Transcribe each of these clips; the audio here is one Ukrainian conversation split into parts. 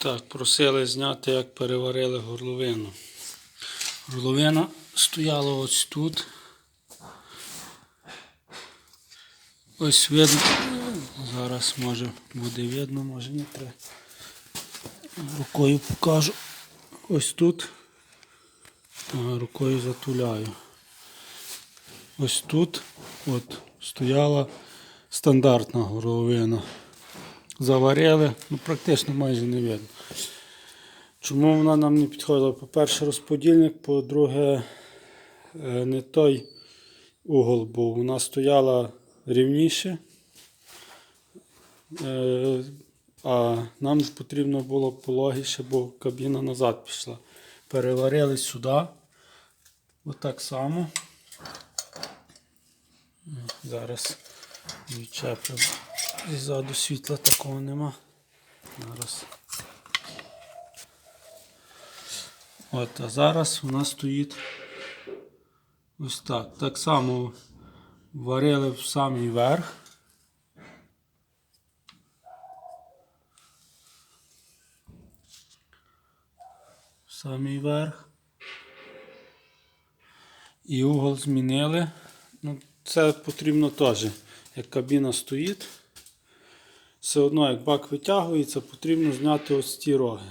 Так, просили зняти, як переварили горловину. Горловина стояла ось тут. Ось видно. Зараз може буде видно, може не треба. Рукою покажу. Ось тут. Рукою затуляю. Ось тут от, стояла стандартна горловина. Заварили, ну практично майже не видно. Чому вона нам не підходила? По-перше, розподільник, по-друге, е, не той угол був. Вона стояла рівніше, е, а нам потрібно було пологіше, бо кабіна назад пішла. Переварили сюди. Отак само. Зараз відчеплю. Ззаду світла такого нема. Зараз. От, а зараз у нас стоїть ось так. Так само варили в самий верх. В самий верх. І угол змінили. Ну, це потрібно теж. Як кабіна стоїть, все одно, як бак витягується, потрібно зняти ось ці роги.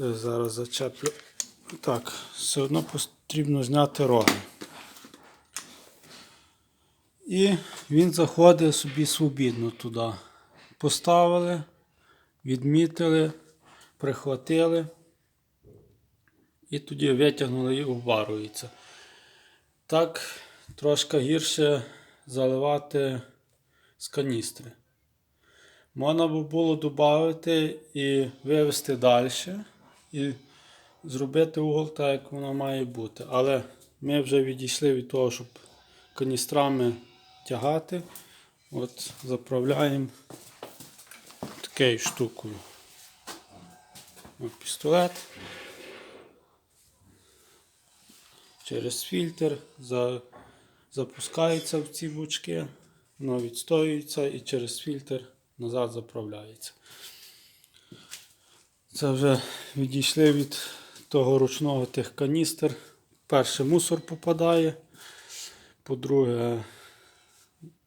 Е, Зараз зачеплю. Так, все одно потрібно зняти роги. І він заходить собі свобідно туди. Поставили, відмітили, прихватили. І тоді витягнули і обварюється. Так, трошки гірше заливати з каністри. Можна би було додати і вивести далі, і зробити угол так, як воно має бути. Але ми вже відійшли від того, щоб каністрами тягати. От заправляємо такою штукою. От пістолет. Через фільтр за, запускається в ці бучки, воно відстоюється і через фільтр назад заправляється. Це вже відійшли від того ручного тих каністр. Перше мусор попадає. По-друге,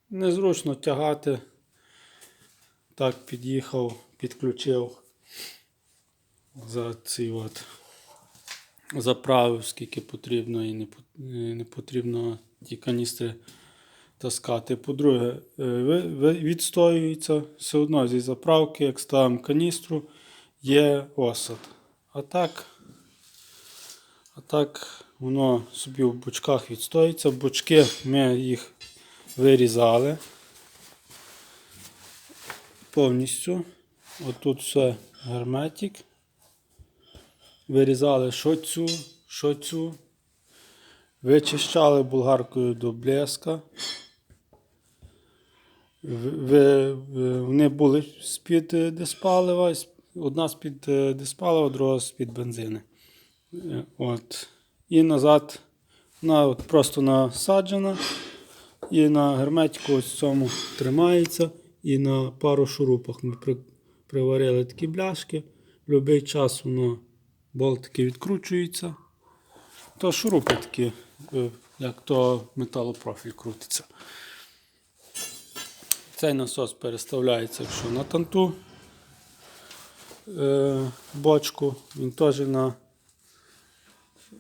незручно тягати. Так під'їхав, підключив за ці от заправив, скільки потрібно, і не, потрібно ті каністри таскати. По-друге, е, відстоюється все одно зі заправки, як ставимо каністру, є осад. А так, а так воно собі в бочках відстоїться. Бочки ми їх вирізали повністю. Отут все герметик. Вирізали що цю, що цю. Вичищали болгаркою до блеска. Вони були з-під е, диспалива, одна з-під е, диспалива, друга з-під бензини. Е, От. І назад вона от просто насаджена. І на герметику ось цьому тримається. І на пару шурупах ми при, приварили такі бляшки. В будь-який час воно болтики відкручуються. То шурупи такі, як то металопрофіль крутиться. Цей насос переставляється, якщо на танту е, бочку, він теж на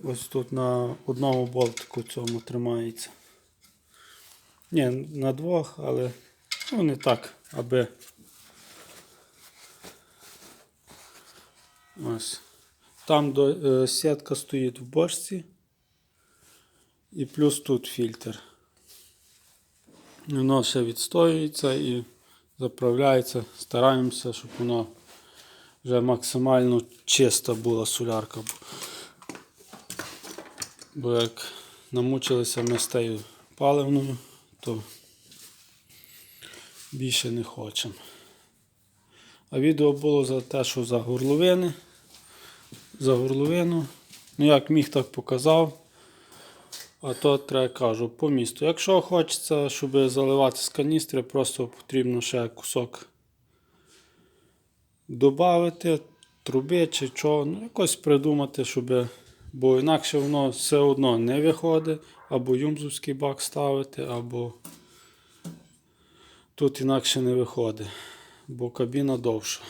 ось тут на одному болтику цьому тримається. Ні, на двох, але ну, не так, аби. Ось. Там до, е, сітка стоїть в бочці. І плюс тут фільтр. Воно ще відстоюється і заправляється. Стараємося, щоб воно вже максимально чиста була солярка. Бо як намучилися ми з тією паливною, то більше не хочемо. А відео було за те, що за горловини. За горловину. Ну як міг, так показав. А то треба кажу по місту. Якщо хочеться, щоб заливати з каністри, просто потрібно ще кусок додати труби чи чого, ну якось придумати, щоб. Бо інакше воно все одно не виходить, або юмзовський бак ставити, або тут інакше не виходить, бо кабіна довша.